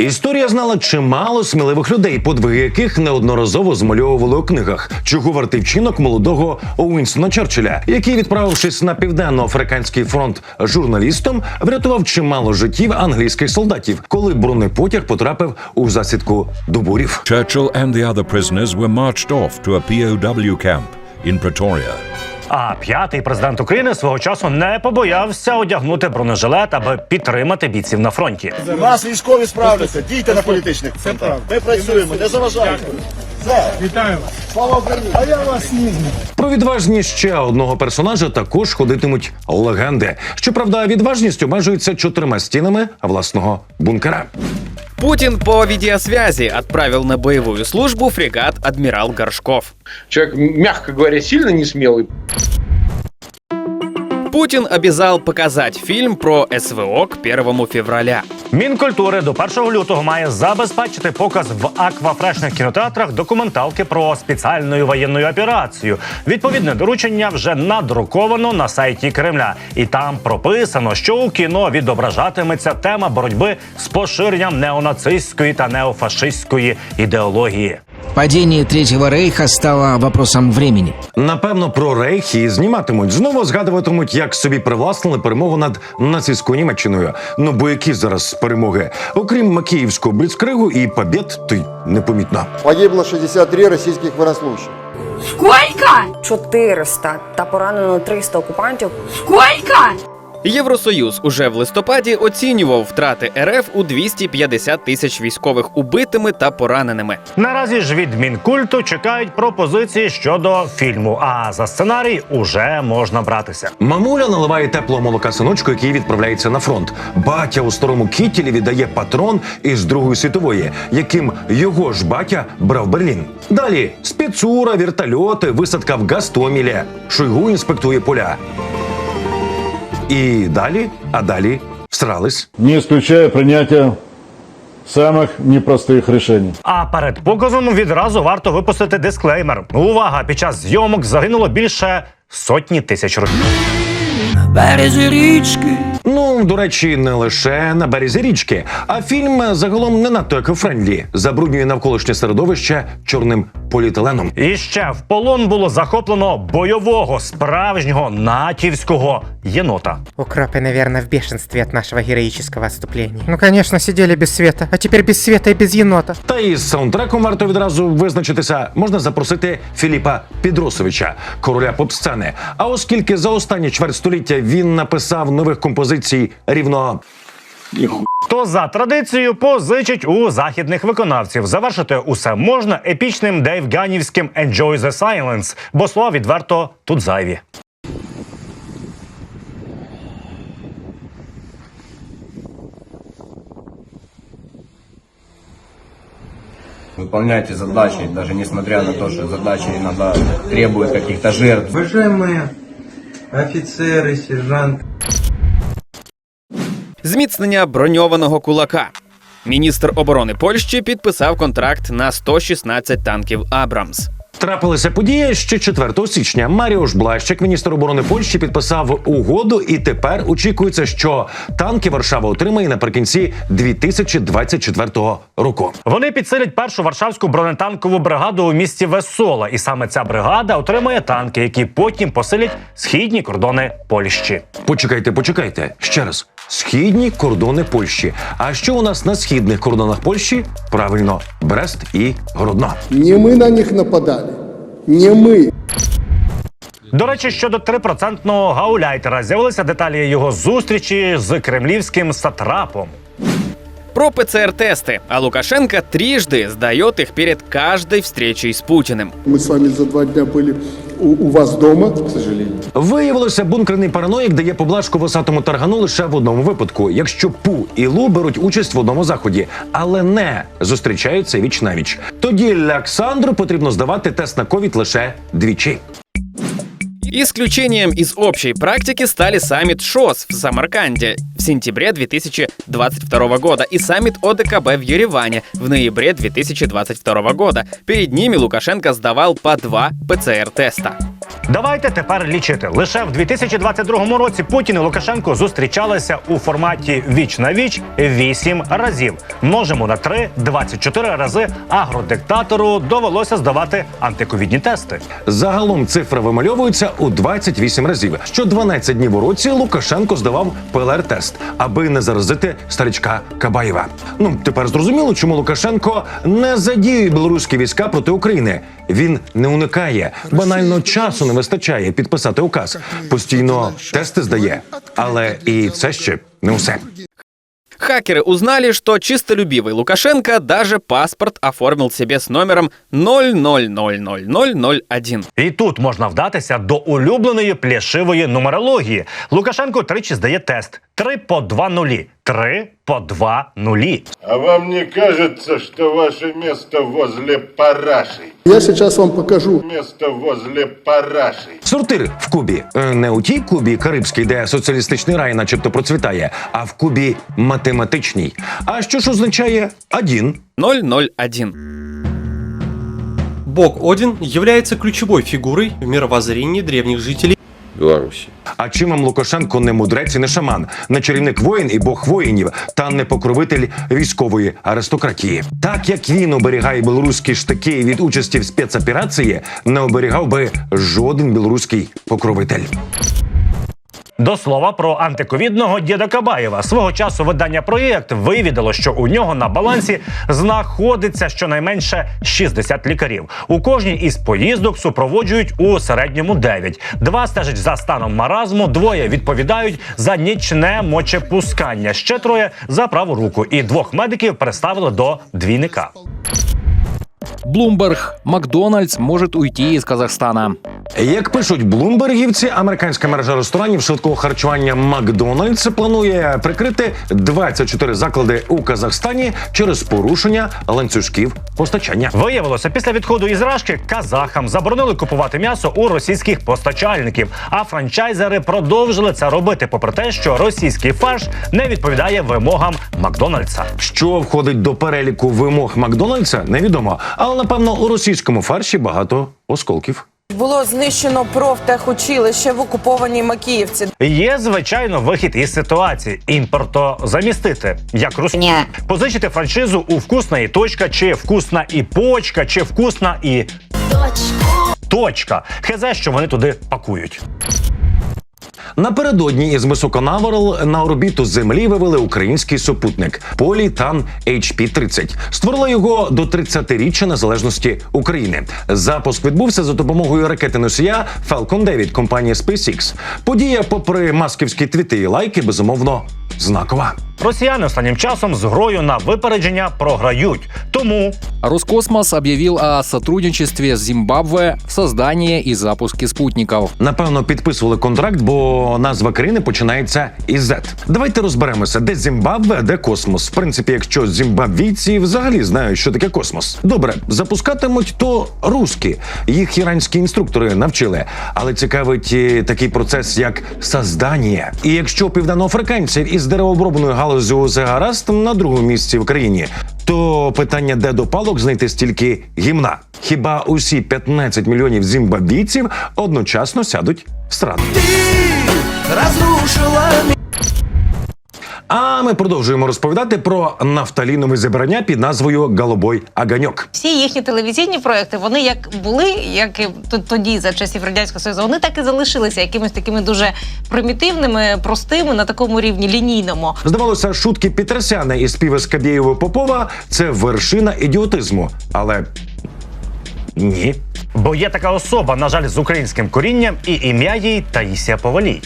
Історія знала чимало сміливих людей, подвиги яких неодноразово змальовували у книгах, чого вартий вчинок молодого Уінстона Черчилля, який, відправившись на південно-африканський фронт журналістом, врятував чимало життів англійських солдатів, коли бронепотяг потрапив у засідку до бурів. Churchill and the other prisoners were marched off to a POW camp in Pretoria. А п'ятий президент України свого часу не побоявся одягнути бронежилет, аби підтримати бійців на фронті. У нас військові справляться, дійте на політичних фронтах. Ми працюємо, не заважайте. Вітаю вас. Слава Україні! А я вас не знаю. Про відважність ще одного персонажа також ходитимуть легенди. Щоправда, відважність обмежується чотирма стінами власного бункера. Путин по видеосвязи отправил на боевую службу фрегат «Адмирал Горшков». Человек, мягко говоря, сильно не смелый. Путин обязал показать фильм про СВО к 1 февраля. Мінкультури до 1 лютого має забезпечити показ в аквафрешних кінотеатрах документалки про спеціальну воєнну операцію. Відповідне доручення вже надруковано на сайті Кремля, і там прописано, що у кіно відображатиметься тема боротьби з поширенням неонацистської та неофашистської ідеології. Падение Третьего Рейха стало вопросом времени. Напевно, про рейх і зніматимуть. Знову згадуватимуть, як собі привласнили перемогу над нацистською Німеччиною. Ну бо які зараз перемоги? Окрім Макіївського бліцкригу і побєд, то й непомітно. Погибло 63 российских военнослужащих. Сколько? 400 та поранено 300 окупантів. Сколько? Євросоюз уже в листопаді оцінював втрати РФ у 250 тисяч військових убитими та пораненими. Наразі ж від мінкульту чекають пропозиції щодо фільму. А за сценарій уже можна братися. Мамуля наливає теплого молока синочку, який відправляється на фронт. Батя у старому кітілі віддає патрон із Другої світової, яким його ж батя брав Берлін. Далі спецура, вертольоти, висадка в Гастомілі. Шойгу інспектує поля. І далі, а далі всрались. не исключая прийняття самих непростих рішень. А перед показом відразу варто випустити дисклеймер. Увага! Під час зйомок загинуло більше сотні тисяч років. Березі річки. Ну, до речі, не лише на березі річки, а фільм загалом не надто екофрендлі, забруднює навколишнє середовище чорним поліетиленом. І ще в полон було захоплено бойового справжнього натівського єнота. Укропы, наверное, в бешенстве от нашего героического отступления. Ну, конечно, сидели без света, а теперь без света и без енота. Та і з саундтреком варто відразу визначитися. Можна запросити Філіпа Підросовича, короля поп-сцени. А оскільки за останні чверть століття він написав нових композицій рівно То за традицією позичить у західних виконавців. Завершити усе можна епічним Дейв Ганівським «Enjoy the Silence», бо слова відверто тут зайві. Выполняйте задачи, даже несмотря на то, что задачи иногда требуют каких-то жертв. Уважаемые офицеры, сержанты. Зміцнення броньованого кулака. Міністр оборони Польщі підписав контракт на 116 танків Абрамс. Трапилася подія ще 4 січня. Маріуш Блащик, міністр оборони Польщі, підписав угоду, і тепер очікується, що танки Варшава отримає наприкінці 2024 року. Вони підсилять першу варшавську бронетанкову бригаду у місті Весола, і саме ця бригада отримає танки, які потім посилять східні кордони Польщі. Почекайте, почекайте ще раз Східні кордони Польщі. А що у нас на східних кордонах Польщі? Правильно, Брест і Гродно. Не мы на них нападали. Не мы. До речі, щодо 3% гауляйтера з'явилися деталі його зустрічі з кремлівським сатрапом. Про ПЦР-тесты, а Лукашенко трижды сдает их перед каждой встречей с Путиным. Мы с вами за два дня были у, у вас дома, к сожалению. Виявилося, бункерний параноїк дає поблажку висатому таргану лише в одному випадку, якщо Пу і Лу беруть участь в одному заході, але не зустрічаються віч на віч. Тоді Олександру потрібно здавати тест на ковід лише двічі. Исключением из общей практики стали саммит ШОС в Самарканде в сентябре 2022 года и саммит ОДКБ в Ереване в ноябре 2022 года. Перед ними Лукашенко сдавал по два ПЦР-теста. Давайте тепер лічити. Лише в 2022 році Путін і Лукашенко зустрічалися у форматі віч на віч 8 разів. Множимо на 3 – 24 рази агродиктатору довелося здавати антиковідні тести. Загалом цифра вимальовується у 28 разів. Що 12 днів у році Лукашенко здавав ПЛР-тест, аби не заразити старичка Кабаєва. Ну тепер зрозуміло, чому Лукашенко не задіює білоруські війська проти України. Він не уникає, банально часу не вистачає підписати указ. Постійно тести здає, але і це ще не усе. Хакеры узнали, что чистолюбивый Лукашенко даже паспорт оформил себе с номером 000001. І тут можна вдатися до улюбленої плешивої нумерології. Лукашенко тричі здає тест: три по два нулі, три по два нулі. А вам не кажется, что ваше место возле параши? Я сейчас вам покажу. Место возле параши. Сортир в Кубі Е, не у тій Кубі Карибській, де соціалістичний рай, начебто, процвітає, а в Кубі математичній. А що ж означає один? 001. Бог Один является ключевой фигурой в мировоззрении древних жителей Беларуси. А чим вам Лукашенко не мудрець і не шаман, не чарівник воїн і бог воїнів, та не покровитель військової аристократії. Так як він оберігає білоруські штики від участі в спецоперації, не оберігав би жоден білоруський покровитель. До слова про антиковідного діда Кабаєва. Свого часу видання проєкт вивідало, що у нього на балансі знаходиться щонайменше 60 лікарів. У кожній із поїздок супроводжують у середньому 9. Два стежать за станом маразму, двоє відповідають за нічне мочепускання. Ще троє за праву руку. І двох медиків представили до двійника. Блумберг. Макдональдс может уйти из Казахстана. Як пишуть блумбергівці, американська мережа ресторанів швидкого харчування Макдональдс планує прикрити 24 заклади у Казахстані через порушення ланцюжків постачання. Виявилося, після відходу із Рашки казахам заборонили купувати м'ясо у російських постачальників. А франчайзери продовжили це робити, попри те, що російський фарш не відповідає вимогам Макдональдса. Що входить до переліку вимог Макдональдса, невідомо. Але напевно у російському фарші багато осколків. Було знищено профтехучилище в окупованій Макіївці. Є звичайно вихід із ситуації імпортозамістити, як рус... Ні. позичити франшизу у вкусна і точка, чи вкусна і почка, чи вкусна і точка. Хезе, що вони туди пакують. Напередодні із Високонаворел на орбіту Землі вивели український супутник Політан HP-30. Створили його до 30-річчя незалежності України. Запуск відбувся за допомогою ракети носія Falcon 9 компанії SpaceX. Подія, попри масківські твіти і лайки, безумовно знакова. Росіяни останнім часом з грою на випередження програють. Тому Роскосмос объявил о сотрудничестве с Зимбабве в создании и запуске спутников. Напевно, підписували контракт, бо назва країни починається із Z. Давайте розберемося, де Зімбабве, а де космос. В принципі, якщо зімбабвійці взагалі знають, що таке космос. Добре, запускатимуть то русські. Їх іранські інструктори навчили. Але цікавить е, такий процес, як создання. І якщо південноафриканців із деревообробною галузю усе гаразд на другому місці в країні, то питання, де до палок знайти стільки гімна. Хіба усі 15 мільйонів зімбабійців одночасно сядуть в страну? А ми продовжуємо розповідати про нафталінове зібрання під назвою Голубой Аганьок. Всі їхні телевізійні проекти, вони як були, як і тоді за часів радянського союзу, вони так і залишилися якимись такими дуже примітивними, простими на такому рівні лінійному. Здавалося, шутки Петросяна і співи Скабєєва Попова це вершина ідіотизму. Але ні. Бо є така особа, на жаль, з українським корінням, і ім'я їй Таїсія Повалій.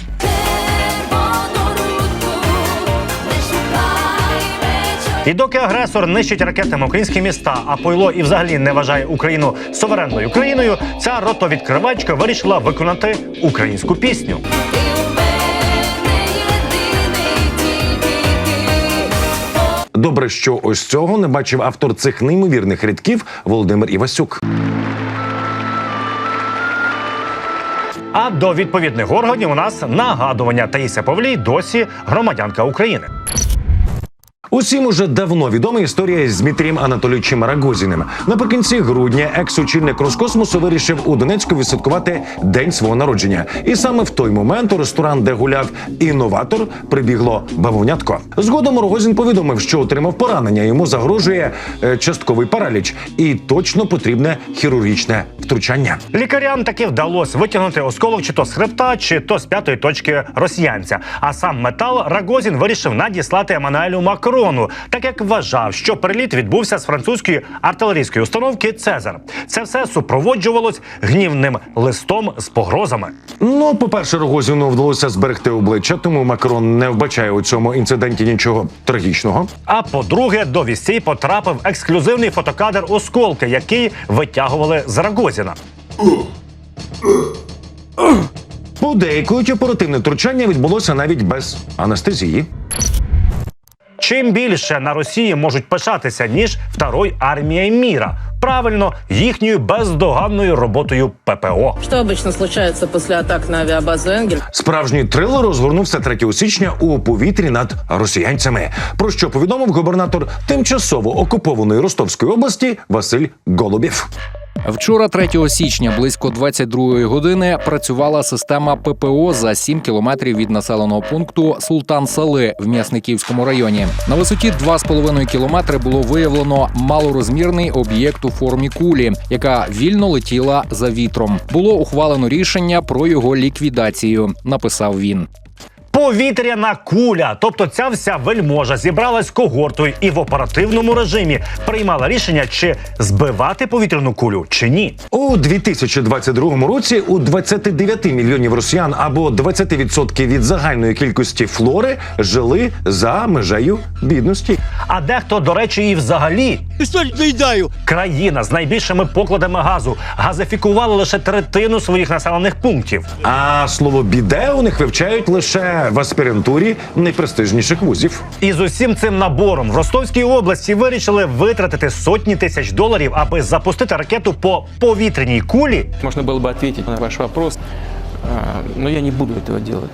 І доки агресор нищить ракетами українські міста, а пойло і взагалі не вважає Україну суверенною країною, ця ротовідкривачка вирішила виконати українську пісню. Добре, що ось цього не бачив автор цих неймовірних рядків Володимир Івасюк. А до відповідних органів у нас нагадування Таїся Павлій досі громадянка України. Усім уже давно відома історія з Дмитрієм Анатолійовичем Рагозіним. Наприкінці грудня екс-очільник Роскосмосу вирішив у Донецьку відсвяткувати день свого народження. І саме в той момент у ресторан, де гуляв інноватор, прибігло бавовнятко. Згодом Рогозін повідомив, що отримав поранення. Йому загрожує е, частковий параліч і точно потрібне хірургічне втручання. Лікарям таки вдалося витягнути осколок чи то з хребта, чи то з п'ятої точки росіянця. А сам метал Рагозін вирішив надіслати Еммануелю Макрону, так як вважав, що переліт відбувся з французької артилерійської установки Цезар. Це все супроводжувалось гнівним листом з погрозами. Ну, по-перше, Рогозіну вдалося зберегти обличчя, тому Макрон не вбачає у цьому інциденті нічого трагічного. А по-друге, до вістей потрапив ексклюзивний фотокадр осколки, який витягували з Рагозіна. Подейкують, оперативне втручання відбулося навіть без анестезії. Чим більше на Росії можуть пишатися, ніж второй армія міра. Правильно, їхньою бездоганною роботою ППО. Что обычно случается после атак на авиабазу «Энгель»? Справжній трилер розгорнувся 3 січня у повітрі над росіянцями. Про що повідомив губернатор тимчасово окупованої Ростовської області Василь Голубєв. Вчора, 3 січня, близько 22 години, працювала система ППО за 7 кілометрів від населеного пункту Султан Сали в М'ясниківському районі. На висоті 2,5 кілометри було виявлено малорозмірний об'єкт у формі кулі, яка вільно летіла за вітром. Було ухвалено рішення про його ліквідацію. Написав він. Повітряна куля, тобто ця вся вельможа зібралась когортою і в оперативному режимі приймала рішення, чи збивати повітряну кулю, чи ні. У 2022 році у 29 мільйонів росіян або 20% від загальної кількості флори жили за межею бідності. А дехто, до речі, і взагалі країна з найбільшими покладами газу газифікувала лише третину своїх населених пунктів. А слово біде у них вивчають лише в аспірантурі найпрестижніших вузів. І з усім цим набором в Ростовській області вирішили витратити сотні тисяч доларів, аби запустити ракету по повітряній кулі. Можно было бы ответить на ваш вопрос, а, но я не буду этого делать.